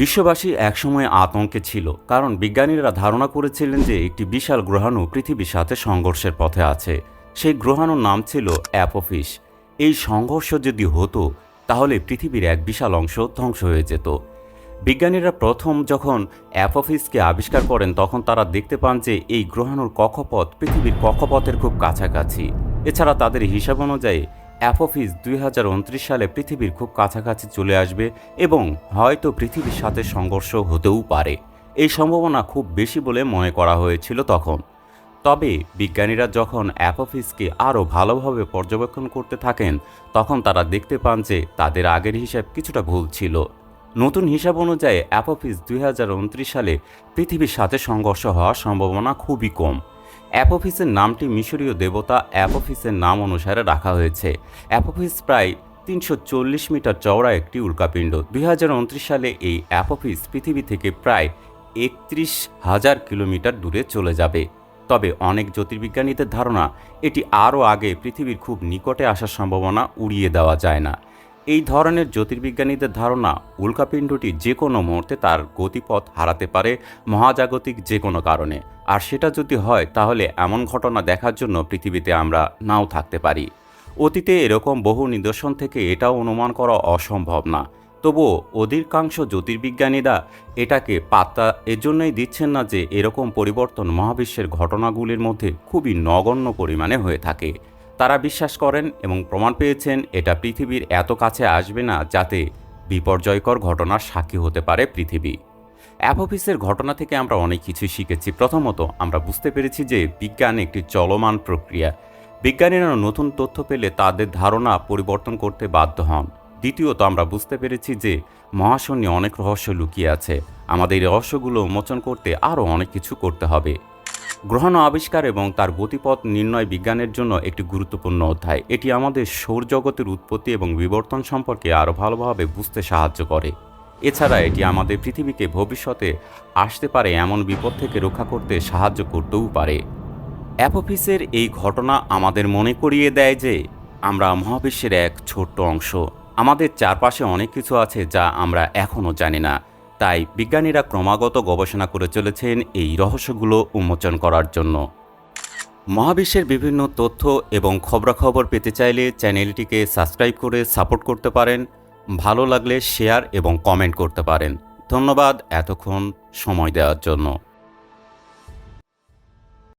বিশ্ববাসী একসময় আতঙ্কে ছিল, কারণ বিজ্ঞানীরা ধারণা করেছিলেন যে একটি বিশাল গ্রহাণু পৃথিবীর সাথে সংঘর্ষের পথে আছে। সেই গ্রহাণুর নাম ছিল অ্যাপোফিস। এই সংঘর্ষ যদি হতো, তাহলে পৃথিবীর এক বিশাল অংশ ধ্বংস হয়ে যেত। বিজ্ঞানীরা প্রথম যখন অ্যাপোফিসকে আবিষ্কার করেন, তখন তারা দেখতে পান যে এই গ্রহাণুর কক্ষপথ পৃথিবীর কক্ষপথের খুব কাছাকাছি। এছাড়া তাদের হিসাব অনুযায়ী অ্যাপোফিস দুই হাজার উনত্রিশ সালে পৃথিবীর খুব কাছাকাছি চলে আসবে এবং হয়তো পৃথিবীর সাথে সংঘর্ষ হতেও পারে। এই সম্ভাবনা খুব বেশি বলে মনে করা হয়েছিল তখন। তবে বিজ্ঞানীরা যখন অ্যাপোফিসকে আরও ভালোভাবে পর্যবেক্ষণ করতে থাকেন, তখন তারা দেখতে পান যে তাদের আগের হিসাব কিছুটা ভুল ছিল। নতুন হিসাব অনুযায়ী অ্যাপোফিস দুই হাজার উনত্রিশ সালে পৃথিবীর সাথে সংঘর্ষ হওয়ার সম্ভাবনা খুবই কম। অ্যাপোফিসের নামটি মিশরীয় দেবতা অ্যাপোফিসের নাম অনুসারে রাখা হয়েছে। অ্যাপোফিস প্রায় তিনশো চল্লিশ মিটার চওড়া একটি উল্কাপিণ্ড। দুই হাজার উনত্রিশ সালে এই অ্যাপোফিস পৃথিবী থেকে প্রায় একত্রিশ হাজার কিলোমিটার দূরে চলে যাবে। তবে অনেক জ্যোতির্বিজ্ঞানীদের ধারণা, এটি আরও আগে পৃথিবীর খুব নিকটে আসার সম্ভাবনা উড়িয়ে দেওয়া যায় না। এই ধরনের জ্যোতির্বিজ্ঞানীদের ধারণা উল্কাপিণ্ডটি যে কোনো মুহূর্তে তার গতিপথ হারাতে পারে মহাজাগতিক যে কোনো কারণে। আর সেটা যদি হয়, তাহলে এমন ঘটনা দেখার জন্য পৃথিবীতে আমরা নাও থাকতে পারি। অতীতে এরকম বহু নিদর্শন থেকে এটাও অনুমান করা অসম্ভব না। তবুও অধিকাংশ জ্যোতির্বিজ্ঞানীরা এটাকে পাত্তা এজন্যই দিচ্ছেন না যে এরকম পরিবর্তন মহাবিশ্বের ঘটনাগুলির মধ্যে খুবই নগণ্য পরিমাণে হয়ে থাকে। তারা বিশ্বাস করেন এবং প্রমাণ পেয়েছেন, এটা পৃথিবীর এত কাছে আসবে না যাতে বিপর্যয়কর ঘটনার সাক্ষী হতে পারে পৃথিবী। অ্যাপোফিসের ঘটনা থেকে আমরা অনেক কিছু শিখেছি। প্রথমত, আমরা বুঝতে পেরেছি যে বিজ্ঞান একটি চলমান প্রক্রিয়া। বিজ্ঞানীরা নতুন তথ্য পেলে তাদের ধারণা পরিবর্তন করতে বাধ্য হন। দ্বিতীয়ত, আমরা বুঝতে পেরেছি যে মহাশূন্যে অনেক রহস্য লুকিয়ে আছে। আমাদের এই রহস্যগুলো উন্মোচন করতে আরও অনেক কিছু করতে হবে। গ্রহাণু, আবিষ্কার এবং তার গতিপথ নির্ণয় বিজ্ঞানের জন্য একটি গুরুত্বপূর্ণ অধ্যায়। এটি আমাদের সৌরজগতের উৎপত্তি এবং বিবর্তন সম্পর্কে আরও ভালোভাবে বুঝতে সাহায্য করে। এছাড়া এটি আমাদের পৃথিবীকে ভবিষ্যতে আসতে পারে এমন বিপদ থেকে রক্ষা করতে সাহায্য করতেও পারে। অ্যাপোফিসের এই ঘটনা আমাদের মনে করিয়ে দেয় যে, আমরা মহাবিশ্বের এক ছোট্ট অংশ। আমাদের চারপাশে অনেক কিছু আছে যা আমরা এখনও জানি না। তাই বিজ্ঞানীরা ক্রমাগত গবেষণা করে চলেছেন এই রহস্যগুলো উন্মোচন করার জন্য। মহাবিশ্বের বিভিন্ন তথ্য এবং খবরাখবর পেতে চাইলে চ্যানেলটিকে সাবস্ক্রাইব করে সাপোর্ট করতে পারেন, ভালো লাগলে শেয়ার এবং কমেন্ট করতে পারেন। ধন্যবাদ এতক্ষণ সময় দেওয়ার জন্য।